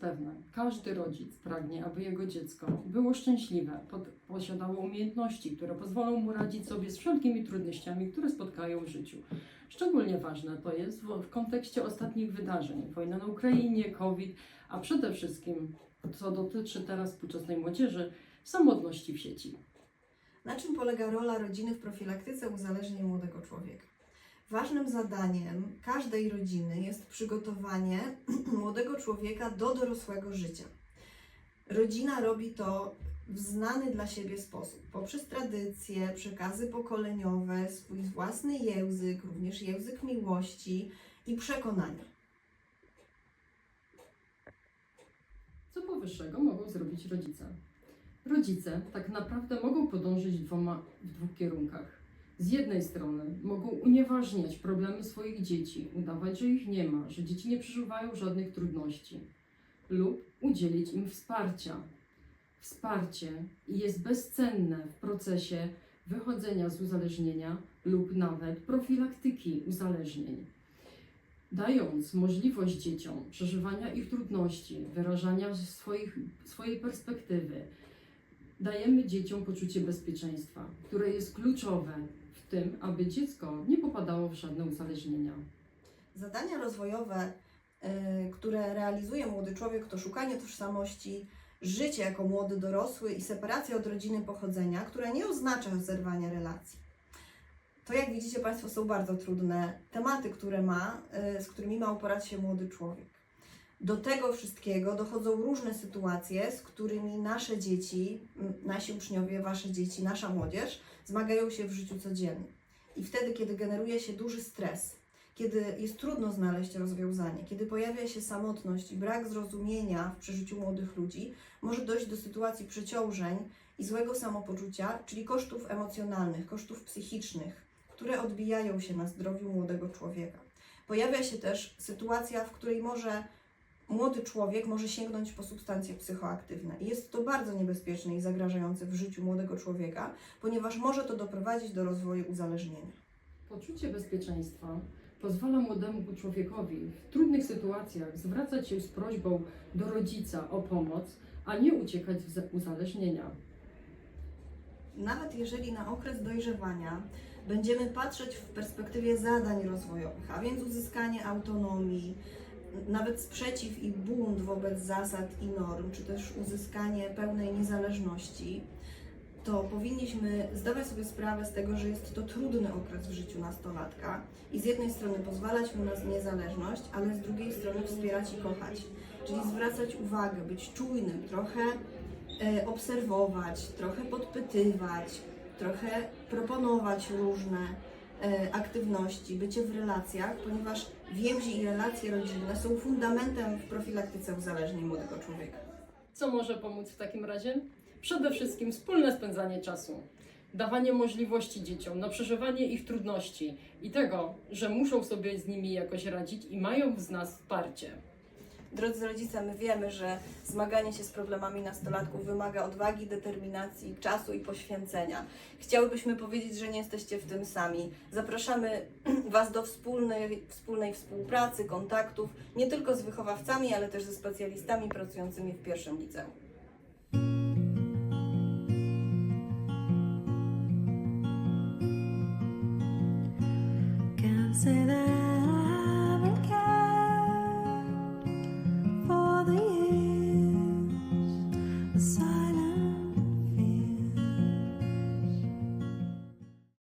Zapewne każdy rodzic pragnie, aby jego dziecko było szczęśliwe, posiadało umiejętności, które pozwolą mu radzić sobie z wszelkimi trudnościami, które spotkają w życiu. Szczególnie ważne to jest w, w kontekście ostatnich wydarzeń, wojna na Ukrainie, COVID, a przede wszystkim, co dotyczy teraz współczesnej młodzieży, samotności w sieci. Na czym polega rola rodziny w profilaktyce uzależnień młodego człowieka? Ważnym zadaniem każdej rodziny jest przygotowanie młodego człowieka do dorosłego życia. Rodzina robi to w znany dla siebie sposób, poprzez tradycje, przekazy pokoleniowe, swój własny język, również język miłości i przekonania. Co powyższego mogą zrobić rodzice? Rodzice tak naprawdę mogą podążyć dwoma, w dwóch kierunkach. Z jednej strony mogą unieważniać problemy swoich dzieci, udawać, że ich nie ma, że dzieci nie przeżywają żadnych trudności, lub udzielić im wsparcia. Wsparcie jest bezcenne w procesie wychodzenia z uzależnienia lub nawet profilaktyki uzależnień dając możliwość dzieciom przeżywania ich trudności, wyrażania swoich, swojej perspektywy, dajemy dzieciom poczucie bezpieczeństwa, które jest kluczowe w tym, aby dziecko nie popadało w żadne uzależnienia. Zadania rozwojowe, y, które realizuje młody człowiek, to szukanie tożsamości, życie jako młody dorosły i separacja od rodziny pochodzenia, która nie oznacza zerwania relacji. To, jak widzicie Państwo, są bardzo trudne tematy, które ma, y, z którymi ma uporać się młody człowiek. Do tego wszystkiego dochodzą różne sytuacje, z którymi nasze dzieci, nasi uczniowie, Wasze dzieci, nasza młodzież zmagają się w życiu codziennym. I wtedy, kiedy generuje się duży stres, kiedy jest trudno znaleźć rozwiązanie, kiedy pojawia się samotność i brak zrozumienia w przeżyciu młodych ludzi, może dojść do sytuacji przeciążeń i złego samopoczucia, czyli kosztów emocjonalnych, kosztów psychicznych, które odbijają się na zdrowiu młodego człowieka. Pojawia się też sytuacja, w której może młody człowiek może sięgnąć po substancje psychoaktywne. I jest to bardzo niebezpieczne i zagrażające w życiu młodego człowieka, ponieważ może to doprowadzić do rozwoju uzależnienia. Poczucie bezpieczeństwa pozwala młodemu człowiekowi w trudnych sytuacjach zwracać się z prośbą do rodzica o pomoc, a nie uciekać z uzależnienia. Nawet jeżeli na okres dojrzewania będziemy patrzeć w perspektywie zadań rozwojowych, a więc uzyskanie autonomii, nawet sprzeciw i bunt wobec zasad i norm, czy też uzyskanie pełnej niezależności, to powinniśmy zdawać sobie sprawę z tego, że jest to trudny okres w życiu nastolatka i z jednej strony pozwalać mu na niezależność, ale z drugiej strony wspierać i kochać. Czyli zwracać uwagę, być czujnym, trochę e, obserwować, trochę podpytywać, trochę proponować różne aktywności, bycie w relacjach, ponieważ więzi i relacje rodzinne są fundamentem w profilaktyce uzależnień młodego człowieka. Co może pomóc w takim razie? Przede wszystkim wspólne spędzanie czasu, dawanie możliwości dzieciom na przeżywanie ich trudności i tego, że muszą sobie z nimi jakoś radzić i mają z nas wsparcie. Drodzy rodzice, my wiemy, że zmaganie się z problemami nastolatków wymaga odwagi, determinacji, czasu i poświęcenia. Chciałybyśmy powiedzieć, że nie jesteście w tym sami. Zapraszamy Was do wspólnej, wspólnej współpracy, kontaktów, nie tylko z wychowawcami, ale też ze specjalistami pracującymi w pierwszym liceum. Say that